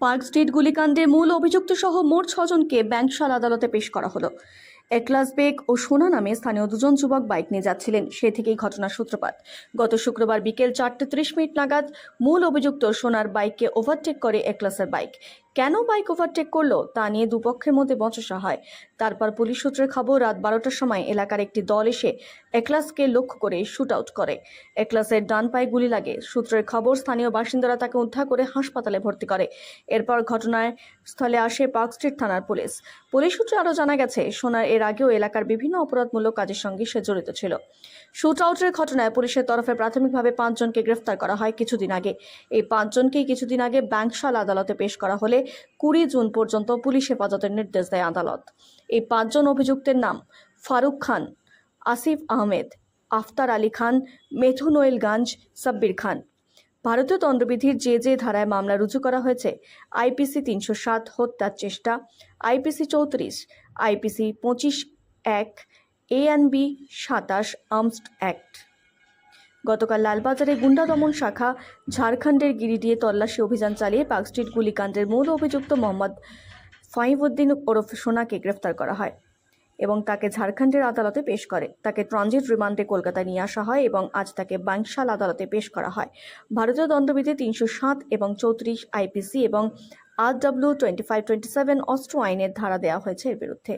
Park street গুলিকাণ্ডে মূল অভিযুক্ত সহ মোট ছজনকে ব্যাংকশাল আদালতে পেশ করা হলো। একলাস বেগ ও সোনা নামে স্থানীয় দুজন যুবক বাইক নিয়ে যাচ্ছিলেন। সে থেকেই ঘটনার সূত্রপাত। গত শুক্রবার বিকেল চারটে ত্রিশ মিনিট নাগাদ মূল অভিযুক্ত সোনার বাইককে ওভারটেক করে একলাসের বাইক। কেন বাইক ওভারটেক করল তা নিয়ে দুপক্ষের মধ্যে বচসা হয়। তারপর পুলিশ সূত্রে খবর, রাত বারোটার সময় এলাকার একটি দল এসে একলাসকে লক্ষ্য করে শুট আউট করে। একলাসের ডান পায়ে গুলি লাগে। সূত্রের খবর, স্থানীয় বাসিন্দারা তাকে উদ্ধার করে হাসপাতালে ভর্তি করে। এরপর ঘটনার স্থলে আসে পার্ক স্ট্রিট থানার পুলিশ। পুলিশ সূত্রে আরও জানা গেছে, সোনার এর আগেও এলাকার বিভিন্ন অপরাধমূলক কাজের সঙ্গে সে জড়িত ছিল। শুট আউটের ঘটনায় পুলিশের তরফে প্রাথমিকভাবে পাঁচজনকে গ্রেফতার করা হয় কিছুদিন আগে। এই পাঁচজনকেই কিছুদিন আগে ব্যাংকশাল আদালতে পেশ করা হলে কুড়ি জুন পর্যন্ত পুলিশ হেফাজতের নির্দেশ দেয় আদালত। এই পাঁচজন অভিযুক্তের নাম ফারুক খান, আসিফ আহমেদ, আফতার আলী খান মেথুনোয়েলগঞ্জ সাব্বির খান। ভারতীয় দণ্ডবিধির যে যে ধারায় মামলা রুজু করা হয়েছে, আইপিসি তিনশো সাত হত্যার চেষ্টা, আইপিসি চৌত্রিশ, আইপিসি পঁচিশ এক এএনবি সাতাশ আর্মসড অ্যাক্ট। গতকাল লালবাজারে গুন্ডা দমন শাখা ঝাড়খণ্ডের গিরিডিয়ে তল্লাশি অভিযান চালিয়ে পার্কস্ট্রিট গুলিকাণ্ডের মূল অভিযুক্ত মোহাম্মদ ফাইমউদ্দিন ওরফ সোনাকে গ্রেফতার করা হয় এবং তাকে ঝাড়খণ্ডের আদালতে পেশ করে। তাকে ট্রানজিট রিমান্ডে কলকাতায় নিয়ে আসা হয় এবং আজ তাকে বাংশাল আদালতে পেশ করা হয়। ভারতীয় দণ্ডবিধি তিনশো সাত এবং চৌত্রিশ আইপিসি এবং R W twenty five twenty seven অস্ত্র আইনের ধারা দেওয়া হয়েছে এর বিরুদ্ধে।